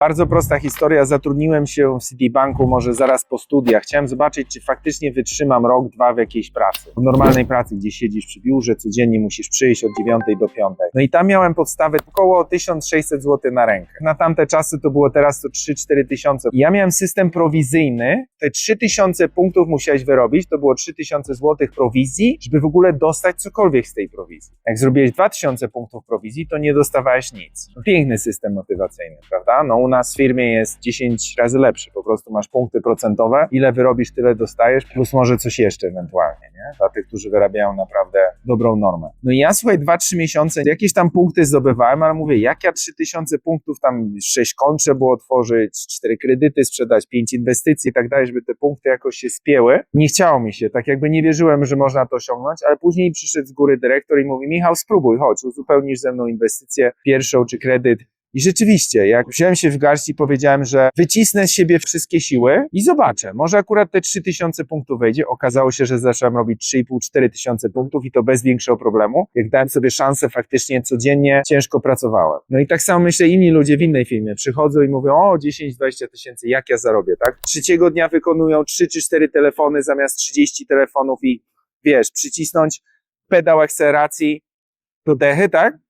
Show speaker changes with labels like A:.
A: Bardzo prosta historia. Zatrudniłem się w Citibanku może zaraz po studiach. Chciałem zobaczyć, czy faktycznie wytrzymam rok, dwa w jakiejś pracy. W normalnej pracy, gdzie siedzisz przy biurze, codziennie musisz przyjść od 9 do 5. No i tam miałem podstawę około 1600 zł na rękę. Na tamte czasy to było teraz to 3-4 tysiące. Ja miałem system prowizyjny. Te 3000 punktów musiałeś wyrobić. To było 3000 zł prowizji, żeby w ogóle dostać cokolwiek z tej prowizji. Jak zrobiłeś 2000 punktów prowizji, to nie dostawałeś nic. Piękny system motywacyjny, prawda? No u nas w firmie jest 10 razy lepszy. Po prostu masz punkty procentowe. Ile wyrobisz, tyle dostajesz, plus może coś jeszcze ewentualnie, nie? Dla tych, którzy wyrabiają naprawdę dobrą normę. No i ja słuchaj, 2-3 miesiące jakieś tam punkty zdobywałem, ale mówię, jak ja 3000 punktów, tam 6 kont trzeba było otworzyć, 4 kredyty sprzedać, 5 inwestycji i tak dalej, żeby te punkty jakoś się spięły. Nie chciało mi się, tak jakby nie wierzyłem, że można to osiągnąć, ale później przyszedł z góry dyrektor i mówi, Michał, spróbuj, chodź, uzupełnisz ze mną inwestycję pierwszą czy kredyt. I rzeczywiście, jak wziąłem się w garść i powiedziałem, że wycisnę z siebie wszystkie siły i zobaczę, może akurat te 3000 punktów wejdzie. Okazało się, że zacząłem robić 3,5-4 tysiące punktów i to bez większego problemu. Jak dałem sobie szansę, faktycznie codziennie ciężko pracowałem. No i tak samo myślę, inni ludzie w innej firmie przychodzą i mówią, o 10-20 tysięcy, jak ja zarobię, tak? Trzeciego dnia wykonują 3 czy 4 telefony zamiast 30 telefonów i wiesz, przycisnąć pedał akceleracji do dechy, tak?